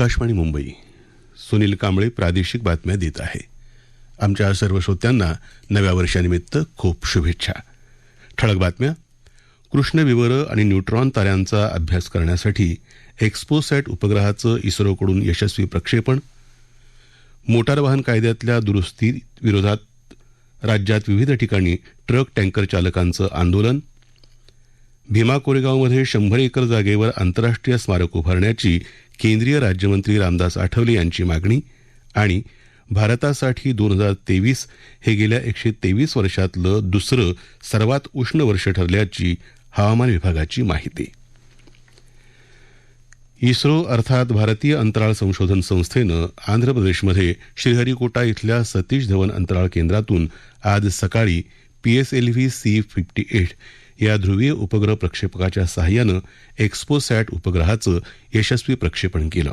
आकाशवाणी मुंबई. सुनील कांबळे प्रादेशिक बातम्या देत आहे. आमच्या सर्व श्रोत्यांना नव्या वर्षानिमित्त खूप शुभेच्छा. ठळक बातम्या. कृष्ण विवर आणि न्यूट्रॉन ताऱ्यांचा अभ्यास करण्यासाठी एक्स्पोसॅट उपग्रहाचं इस्रोकडून यशस्वी प्रक्षेपण. मोटार वाहन कायद्यातल्या दुरुस्ती विरोधात राज्यात विविध ठिकाणी ट्रक टँकर चालकांचं आंदोलन. भीमा कोरेगावमध्ये शंभर एकर जागेवर आंतरराष्ट्रीय स्मारक उभारण्याची केंद्रीय राज्यमंत्री रामदास आठवले यांची मागणी आणि भारतासाठी दोन हजार तेवीस हे गेल्या एकशे तेवीस वर्षातलं दुसरं सर्वात उष्ण वर्ष ठरल्याची हवामान विभागाची माहिती. इस्रो अर्थात भारतीय अंतराळ संशोधन संस्थेनं आंध्र प्रदेशमध्ये श्रीहरिकोटा इथल्या सतीश धवन अंतराळ केंद्रातून आज सकाळी पीएसएलव्ही सी फिफ्टी एट या ध्रुवीय उपग्रह प्रक्षेपकाच्या सहाय्यानं एक्स्पोसॅट उपग्रहाचं यशस्वी प्रक्षेपण केलं.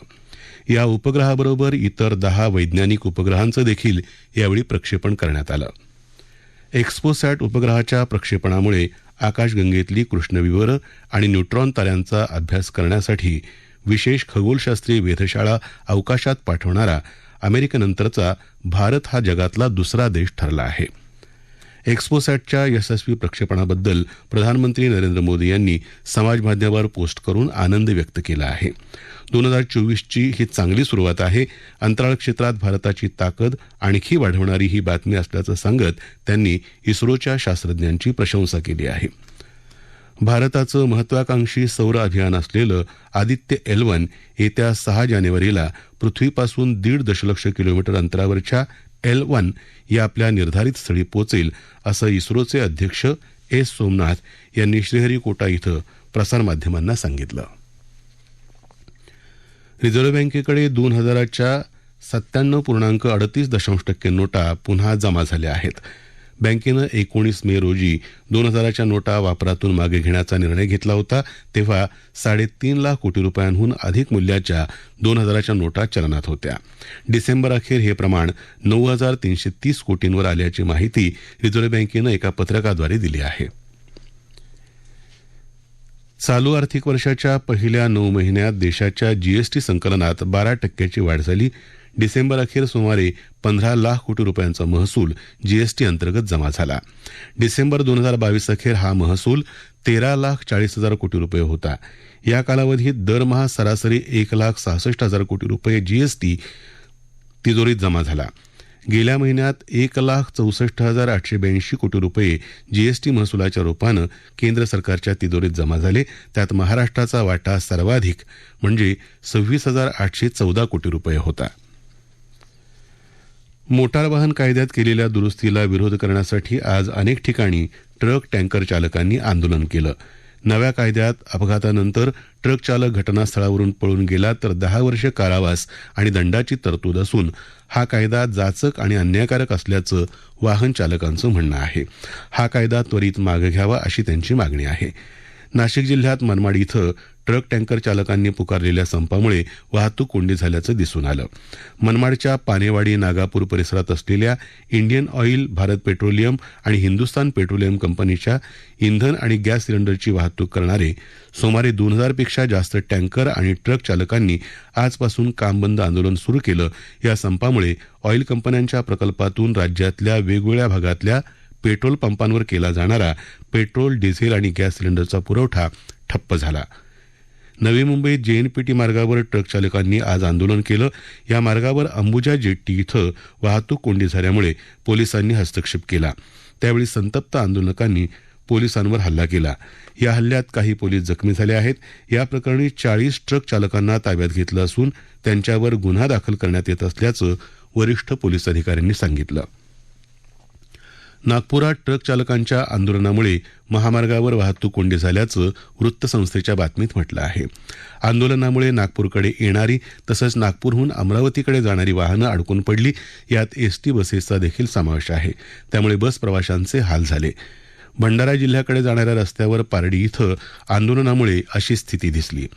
या उपग्रहाबरोबर इतर दहा वैज्ञानिक उपग्रहांचं देखील यावेळी प्रक्षेपण करण्यात आलं. एक्स्पोसॅट उपग्रहाच्या प्रक्षेपणामुळे आकाशगंगेतली कृष्णविवर आणि न्यूट्रॉन ताऱ्यांचा अभ्यास करण्यासाठी विशेष खगोलशास्त्रीय वेधशाळा अवकाशात पाठवणारा अमेरिकेनंतरचा भारत हा जगातला दुसरा देश ठरला आहे. एक्स्पोसॅटच्या यशस्वी प्रक्षेपणाबद्दल प्रधानमंत्री नरेंद्र मोदी यांनी समाजमाध्यमावर पोस्ट करून आनंद व्यक्त केला आहे. दोन हजार चोवीसची ही चांगली सुरुवात आहे. अंतराळ क्षेत्रात भारताची ताकद आणखी वाढवणारी ही बातमी असल्याचं सांगत त्यांनी इस्रोच्या शास्त्रज्ञांची प्रशंसा केली आहे. भारताचं महत्वाकांक्षी सौर अभियान असलेलं आदित्य एल वन येत्या सहा जानेवारीला पृथ्वीपासून दीड दशलक्ष किलोमीटर अंतरावरच्या एल वन या आपल्या निर्धारित स्थळी पोचेल असं इस्रोचे अध्यक्ष एस सोमनाथ यांनी श्रीहरिकोटा इथं प्रसारमाध्यमांना सांगितलं. रिझर्व्ह बँकेकडे दोन हजाराच्या सत्त्याण्णव पूर्णांक अडतीस दशांश टक्के नोटा पुन्हा जमा झाल्या आहेत. बँकेनं एकोणीस मे रोजी दोन हजाराच्या नोटा वापरातून मागे घेण्याचा निर्णय घेतला होता तेव्हा साडेतीन लाख कोटी रुपयांहून अधिक मूल्याच्या दोन हजाराच्या नोटा चलनात होत्या. डिसेंबर अखेर हे प्रमाण नऊ हजार तीनशे तीस कोटींवर आल्याची माहिती रिझर्व्ह बँकेनं एका पत्रकाद्वारे दिली आहे. चालू आर्थिक वर्षाच्या पहिल्या नऊ महिन्यात देशाच्या जीएसटी संकलनात बारा टक्क्याची वाढ झाली. डिसेंबर अखेर सुमारे पंधरा लाख कोटी रुपयांचा महसूल जीएसटी अंतर्गत जमा झाला. डिसेंबर दोन हजार बावीस अखेर हा महसूल तेरा लाख चाळीस हजार कोटी रुपये होता. या कालावधीत दरमहा सरासरी एक लाख सहासष्ट हजार कोटी रुपये जीएसटी तिजोरीत जमा झाला. गेल्या महिन्यात एक लाख चौसष्ट हजार आठशे ब्याऐंशी कोटी रुपये जीएसटी महसुलाच्या रुपानं केंद्र सरकारच्या तिजोरीत जमा झाले. त्यात महाराष्ट्राचा वाटा सर्वाधिक म्हणजे सव्वीस हजार आठशे चौदा कोटी रुपये होता. मोटार वाहन कायद्यात केलेल्या दुरुस्तीला विरोध करण्यासाठी आज अनेक ठिकाणी ट्रक टँकर चालकांनी आंदोलन केलं. नव्या कायद्यात अपघातानंतर ट्रक चालक घटनास्थळावरून पळून गेला तर दहा वर्ष कारावास आणि दंडाची तरतूद असून हा कायदा जाचक आणि अन्यायकारक असल्याचं वाहन चालकांचं म्हणणं आहे. हा कायदा त्वरित मागे घ्यावा अशी त्यांची मागणी आहे. नाशिक जिल्ह्यात मनमाड इथं ट्रक टँकर चालकांनी पुकारलेल्या संपामुळे वाहतूक कोंडी झाल्याचं दिसून आलं. मनमाडच्या पानेवाडी नागापूर परिसरात असलेल्या इंडियन ऑइल भारत पेट्रोलियम आणि हिंदुस्तान पेट्रोलियम कंपनीच्या इंधन आणि गॅस सिलेंडरची वाहतूक करणारे सुमारे दोन हजारपेक्षा जास्त टँकर आणि ट्रक चालकांनी आजपासून काम बंद आंदोलन सुरू केलं. या संपामुळे ऑइल कंपन्यांच्या प्रकल्पातून राज्यातल्या वेगवेगळ्या भागातल्या पेट्रोल पंपांवर केला जाणारा पेट्रोल डिझेल आणि गॅस सिलेंडरचा पुरवठा ठप्प झाला. नवी मुंबईत जेएनपीटी मार्गावर ट्रक चालकांनी आज आंदोलन केलं. या मार्गावर अंबुजा जेट्टी इथं वाहतूक कोंडी झाल्यामुळे पोलिसांनी हस्तक्षेप केला. त्यावेळी संतप्त आंदोलकांनी पोलिसांवर हल्ला केला. या हल्ल्यात काही पोलीस जखमी झाले आहेत. या प्रकरणी चाळीस ट्रक चालकांना ताब्यात घेतलं असून त्यांच्यावर गुन्हा दाखल करण्यात येत असल्याचं वरिष्ठ पोलीस अधिकाऱ्यांनी सांगितलं. नागपुरात ट्रक चालकांच्या आंदोलनामुळे महामार्गावर वाहतूक कोंडी झाल्याचं वृत्तसंस्थेच्या बातमीत म्हटलं आहे. आंदोलनामुळे नागपूरकडे येणारी तसंच नागपूरहून अमरावतीकडे जाणारी वाहनं अडकून पडली यात एसटी बसेसचा देखील समावेश आहे. त्यामुळे बस प्रवाशांचे हाल झाले. भंडारा जिल्ह्याकडे जाणाऱ्या रस्त्यावर पारडी इथं आंदोलनामुळे अशी स्थिती दिसली.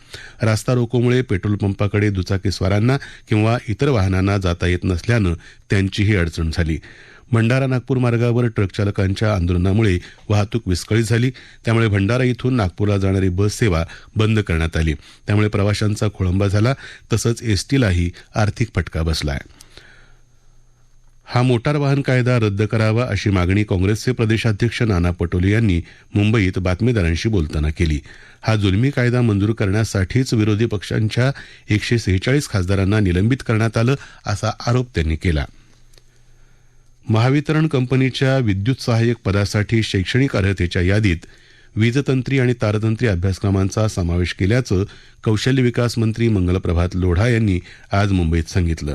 रास्ता रोकोमुळे पेट्रोल पंपाकडे दुचाकीस्वारांना किंवा इतर वाहनांना जाता येत नसल्यानं त्यांचीही अडचण झाली. भंडारा नागपूर मार्गावर ट्रक चालकांच्या आंदोलनामुळे वाहतूक विस्कळीत झाली. त्यामुळे भंडारा इथून नागपूरला जाणारी बस सेवा बंद करण्यात आली. त्यामुळे प्रवाशांचा खोळंबा झाला. तसंच एसटीलाही आर्थिक फटका बसला आहे हा मोटार वाहन कायदा रद्द करावा अशी मागणी काँग्रेसचे प्रदेशाध्यक्ष नाना पटोले यांनी मुंबईत बातमीदारांशी बोलताना केली. हा जुलमी कायदा मंजूर करण्यासाठीच विरोधी पक्षांच्या एकशे सेहेचाळीस खासदारांना निलंबित करण्यात आलं असा आरोप त्यांनी केला. महावितरण कंपनीच्या विद्युत सहाय्यक पदासाठी शैक्षणिक अर्हतेच्या यादीत वीजतंत्री आणि तारतंत्री अभ्यासक्रमांचा समावेश केल्याचं कौशल्य विकास मंत्री मंगलप्रभात लोढा यांनी आज मुंबईत सांगितलं.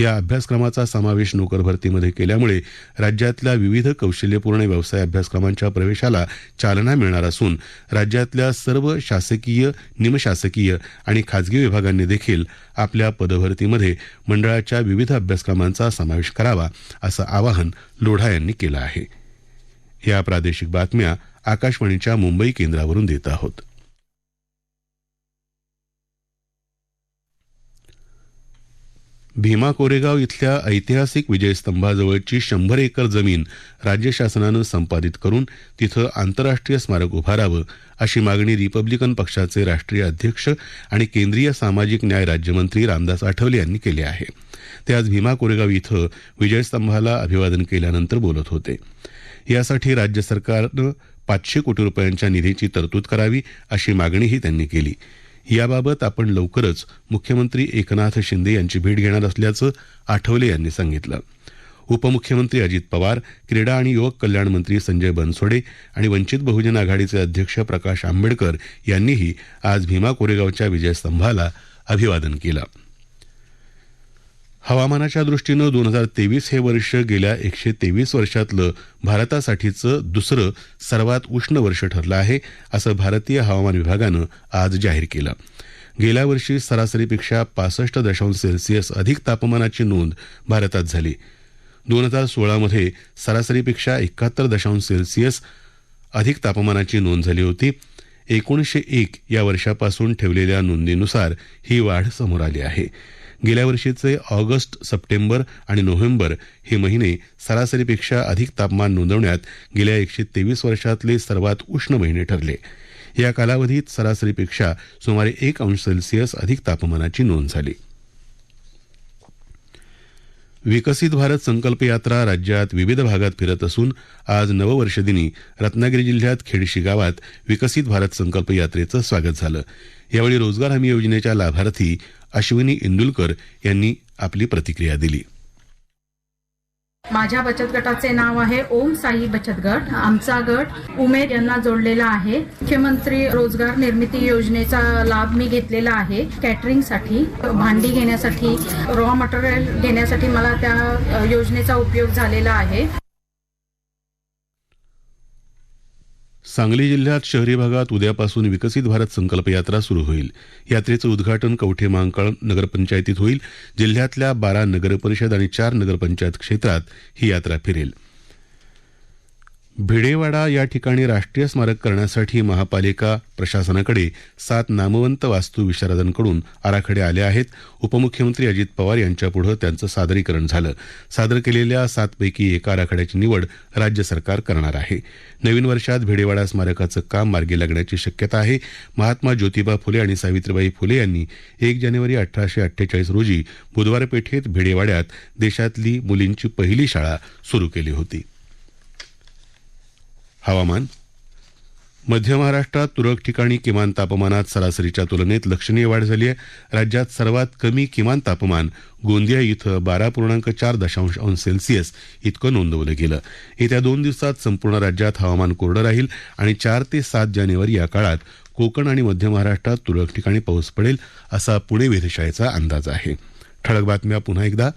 या अभ्यासक्रमाचा समावेश नोकर भरतीमध्ये केल्यामुळे राज्यातल्या विविध कौशल्यपूर्ण व्यवसाय अभ्यासक्रमांच्या प्रवेशाला चालना मिळणार असून राज्यातल्या सर्व शासकीय निमशासकीय आणि खाजगी विभागांनी देखील आपल्या पदभरतीमध्ये मंडळाच्या विविध अभ्यासक्रमांचा समावेश करावा असं आवाहन लोढा यांनी केलं आहे. या प्रादेशिक बातम्या आकाशवाणीच्या मुंबई केंद्रावरून देत आहोत. भीमा कोरेगाव इथल्या ऐतिहासिक विजयस्तंभाजवळची शंभर एकर जमीन राज्य शासनानं संपादित करून तिथं आंतरराष्ट्रीय स्मारक उभारावं अशी मागणी रिपब्लिकन पक्षाचे राष्ट्रीय अध्यक्ष आणि केंद्रीय सामाजिक न्याय राज्यमंत्री रामदास आठवले यांनी केली आहे. ते आज भीमा कोरेगाव इथं विजयस्तंभाला अभिवादन केल्यानंतर बोलत होते. यासाठी राज्य सरकारनं पाचशे कोटी रुपयांच्या निधीची तरतूद करावी अशी मागणीही त्यांनी केली. याबाबत आपण लवकरच मुख्यमंत्री एकनाथ शिंदे यांची भेट घेणार असल्याचं आठवले यांनी सांगितलं. उपमुख्यमंत्री अजित पवार क्रीडा आणि युवक कल्याण मंत्री संजय बनसोडे आणि वंचित बहुजन आघाडीचे अध्यक्ष प्रकाश आंबेडकर यांनीही आज भीमा कोरेगावच्या विजयस्तंभाला अभिवादन केलं. हवामानाच्या दृष्टीनं दोन हजार तेवीस हे वर्ष गेल्या एकशे तेवीस वर्षातलं भारतासाठीचं दुसरं सर्वात उष्ण वर्ष ठरलं आहे असं भारतीय हवामान विभागानं आज जाहीर केलं. गेल्या वर्षी सरासरीपेक्षा पासष्ट दशांश सेल्सिअस अधिक तापमानाची नोंद भारतात झाली. दोन हजार सोळामध्ये सरासरीपेक्षा एकाहत्तर दशांश सेल्सिअस अधिक तापमानाची नोंद झाली होती. एकोणीसशे एक या वर्षापासून ठेवलेल्या नोंदीनुसार ही वाढ समोर आली आहे. गेल्या वर्षीचे ऑगस्ट सप्टेंबर आणि नोव्हेंबर हे महिने सरासरीपेक्षा अधिक तापमान नोंदवण्यात गेल्या एकशे तेवीस वर्षातले सर्वात उष्ण महिने ठरले. या कालावधीत सरासरीपेक्षा सुमारे एक अंश सेल्सिअस अधिक तापमानाची नोंद झाली. विकसित भारत संकल्प यात्रा राज्यात विविध भागात फिरत असून आज नववर्षदिनी रत्नागिरी जिल्ह्यात खेडशी गावात विकसित भारत संकल्प यात्रेचं स्वागत झालं. यावेळी रोजगार हमी योजनेच्या लाभार्थी अश्विनी इंदुलकर यांनी आपली प्रतिक्रिया दिली. माझ्या बचत गटाचे नाव आहे ओम साई बचत गट. आमचा गट उमेद यांना जोडलेला आहे. मुख्यमंत्री रोजगार निर्मिती योजनेचा लाभ मी घेतलेला आहे. कॅटरिंगसाठी भांडी घेण्यासाठी रॉ मटेरियल घेण्यासाठी मला त्या योजनेचा उपयोग झालेला आहे. सांगली जिल्ह्यात शहरी भागात उद्यापासून विकसित भारत संकल्प यात्रा सुरू होईल. यात्रेचं उद्घाटन कवठे मांकाळ नगरपंचायतीत होईल. जिल्ह्यातल्या बारा नगरपरिषद आणि चार नगरपंचायत क्षेत्रात ही यात्रा फिरेल. भिडेवाडा या ठिकाणी राष्ट्रीय स्मारक करण्यासाठी महापालिका प्रशासनाकडे सात नामवंत वास्तू विशारदांकडून आराखडे आले आहेत. उपमुख्यमंत्री अजित पवार यांच्यापुढे त्यांचं सादरीकरण झालं. सादर केलेल्या सातपैकी एका आराखड्याची निवड राज्य सरकार करणार आहे. नवीन वर्षात भिडेवाडा स्मारकाचं काम मार्गी लागण्याची शक्यता आहे. महात्मा ज्योतिबा फुले आणि सावित्रीबाई फुले यांनी एक जानेवारी अठराशे अठ्ठेचाळीस रोजी बुधवार पेठेत भिडेवाड्यात देशातली मुलींची पहिली शाळा सुरू केली होती. हवामान. मध्य महाराष्ट्रात तुरळक ठिकाणी किमान तापमानात सरासरीच्या तुलनेत लक्षणीय वाढ झाली आहे. राज्यात सर्वात कमी किमान तापमान गोंदिया इथं बारा पूर्णांक चार दशांश अंश सेल्सिअस इतकं नोंदवलं गेलं. येत्या दोन दिवसात संपूर्ण राज्यात हवामान कोरडं राहील आणि चार ते सात जानेवारी या काळात कोकण आणि मध्य महाराष्ट्रात तुरळक ठिकाणी पाऊस पडेल असा पुणे वेधशाळेचा अंदाज आहे. ठळक बातम्या पुन्हा एकदा.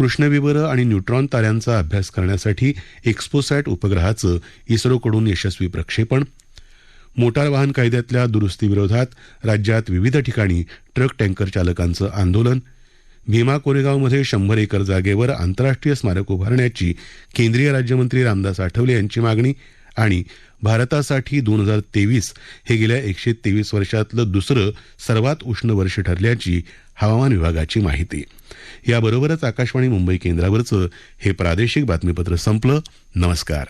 कृष्णविवर आणि न्यूट्रॉन ताऱ्यांचा अभ्यास करण्यासाठी एक्स्पोसॅट उपग्रहाचं इस्रोकडून यशस्वी प्रक्षेपण मोटार वाहन कायद्यातल्या दुरुस्तीविरोधात राज्यात विविध ठिकाणी ट्रक टँकर चालकांचं आंदोलन भीमा कोरेगावमध्ये शंभर एकर जागेवर आंतरराष्ट्रीय स्मारक उभारण्याची केंद्रीय राज्यमंत्री रामदास आठवले यांची मागणी आणि भारतासाठी दोन हजार तेवीस हे गेल्या एकशे तेवीस वर्षातलं दुसरं सर्वात उष्ण वर्ष ठरल्याची हवामान विभागाची माहिती. याबरोबरच आकाशवाणी मुंबई केंद्रावरचं हे प्रादेशिक बातमीपत्र संपलं. नमस्कार.